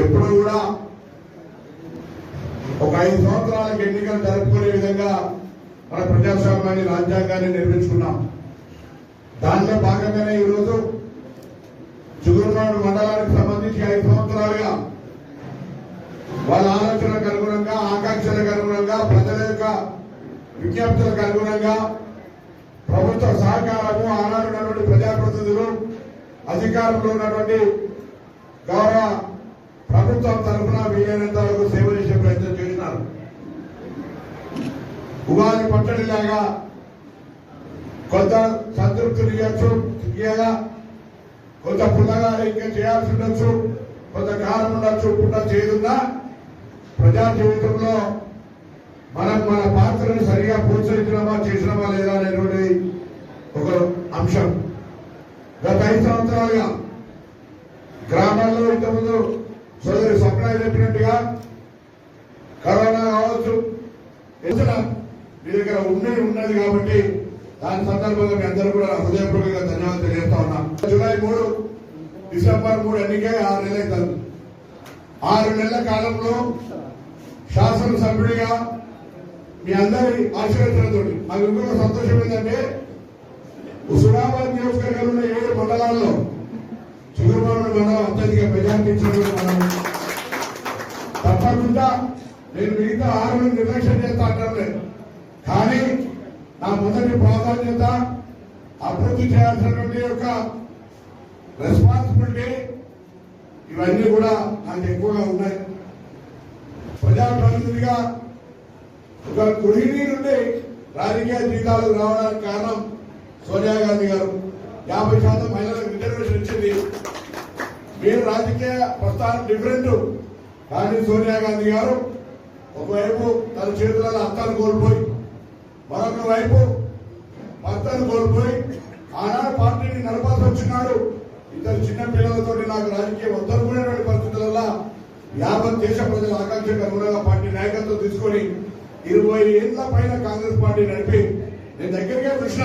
ఎప్పుడు కూడా ఒక ఐదు సంవత్సరాలకు ఎన్నికలు జరుపుకునే విధంగా మన ప్రజాస్వామ్యాన్ని రాజ్యాంగాన్ని నిర్మించుకున్నాం. దానిలో భాగంగానే ఈరోజు చిగురునాడు మండలానికి సంబంధించి ఐదు సంవత్సరాలుగా వాళ్ళ ఆలోచనలకు అనుగుణంగా ఆకాంక్షలకు అనుగుణంగా ప్రజల యొక్క విజ్ఞప్తులకు అనుగుణంగా ప్రభుత్వ సహకారము ఆనాడు ఉన్నటువంటి ప్రజాప్రతినిధులు అధికారంలో ఉన్నటువంటి గౌరవ ప్రభుత్వం తరఫున వీలైనంత వరకు సేవ చేసే ప్రయత్నం చేసినారు ఉగాది పట్టడిలాగా కొంత సంతృప్తిని ఇవ్వచ్చు తీయగా కొంత పుల్లగా ఇంకా చేయాల్సి ఉండొచ్చు కొంత కారం ఉండొచ్చు పుట్ట చేదున్నా ప్రజా జీవితంలో మనం మన పాత్రను సరిగా ప్రోత్సహించినామా చేసినామా లేదా అనేటువంటి ఒక అంశం. గత ఐదు సంవత్సరాలుగా గ్రామాల్లో ఇంతకుముందు సోదరి స్వప్న చెప్పినట్టుగా కరోనా కావచ్చు మీ దగ్గర ఉన్నది ఉన్నది కాబట్టి దాని సందర్భంగా మీ అందరూ కూడా హృదయపూర్వకంగా ధన్యవాదాలు తెలియజేస్తా ఉన్నాం. జూలై మూడు డిసెంబర్ మూడు ఎన్నికే ఆరు నెలలు అవుతుంది ఆరు నెలల కాలంలో శాసనసభ్యుడిగా మీ అందరి ఆశీర్వచనతో నాకు ఇంకొక సంతోషం ఏంటంటే హుస్నాబాద్ నియోజకవర్గంలో ఏడు మండలాల్లో చిగురుమాడు మండలం అత్యధిక మెజార్టీ ఇచ్చినటువంటి తప్పకుండా నేను మిగతా ఆరు నిర్లక్ష్యం చేస్తా అంటాం లేదు కానీ నా మొదటి ప్రాధాన్యత అభివృద్ధి చేయాల్సినటువంటి యొక్క రెస్పాన్సిబిలిటీ ఇవన్నీ కూడా నాకు ఎక్కువగా ఉన్నాయి. ప్రజాప్రతినిధిగా ఒక గృహిణి నుండి రాజకీయ జీతాలు రావడానికి కారణం సోనియా గాంధీ గారు. యాభై శాతం మహిళలకు రిజర్వేషన్ ఇచ్చింది. మీరు రాజకీయ ప్రస్థానం డిఫరెంట్ కానీ సోనియా గాంధీ గారు ఒకవైపు తన చేతులలో అత్తను కోల్పోయి మరొక వైపు భర్తను కోల్పోయి ఆనాడు పార్టీని నడపాల్సి వచ్చినాడు. ఇద్దరు చిన్న పిల్లలతో నాకు రాజకీయం వద్దనుకునేటువంటి పరిస్థితులలో యాభై దేశ ప్రజల ఆకాంక్షకు అనుగుణంగా పార్టీ నాయకత్వం తీసుకొని ఇరవై ఏళ్ళ పైన కాంగ్రెస్ పార్టీ నడిపి నేను దగ్గరికే చూసిన